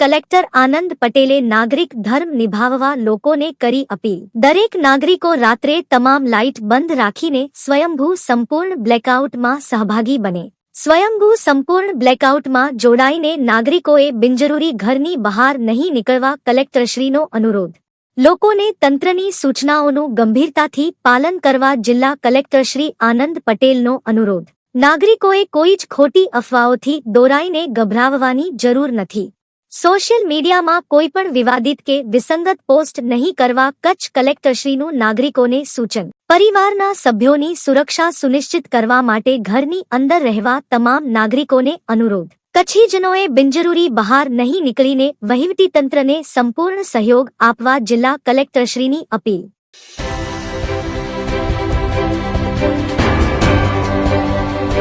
Collector આનંદ પટેલે નાગરિક ધર્મ નિભાવવા લોકોને કરી અપીલ. દરેક નાગરિકો રાત્રે તમામ લાઇટ બંધ રાખીને સ્વયંભૂ સંપૂર્ણ બ્લેકઆઉટમાં સહભાગી બને. સ્વયંભૂ સંપૂર્ણ બ્લેકઆઉટમાં જોડાઈને નાગરિકોએ બિનજરૂરી ઘરની બહાર નહીં નીકળવા કલેક્ટરશ્રીનો અનુરોધ. લોકોને તંત્રની સૂચનાઓનું ગંભીરતાથી પાલન કરવા જિલ્લા કલેક્ટરશ્રી આનંદ પટેલનો અનુરોધ. નાગરિકોએ કોઈ જ ખોટી અફવાઓથી દોરાઈને ગભરાવવાની જરૂર નથી. સોશિયલ મીડિયામાં કોઈ પણ વિવાદિત કે વિસંગત પોસ્ટ નહીં કરવા કચ્છ કલેક્ટરશ્રીનું નાગરિકોને સૂચન. પરિવારના સભ્યોની સુરક્ષા સુનિશ્ચિત કરવા માટે ઘરની અંદર રહેવા તમામ નાગરિકોને અનુરોધ. કચ્છીજનોએ બિનજરૂરી બહાર નહીં નીકળીને વહીવટીતંત્રને સંપૂર્ણ સહયોગ આપવા જિલ્લા કલેક્ટરશ્રીની અપીલ.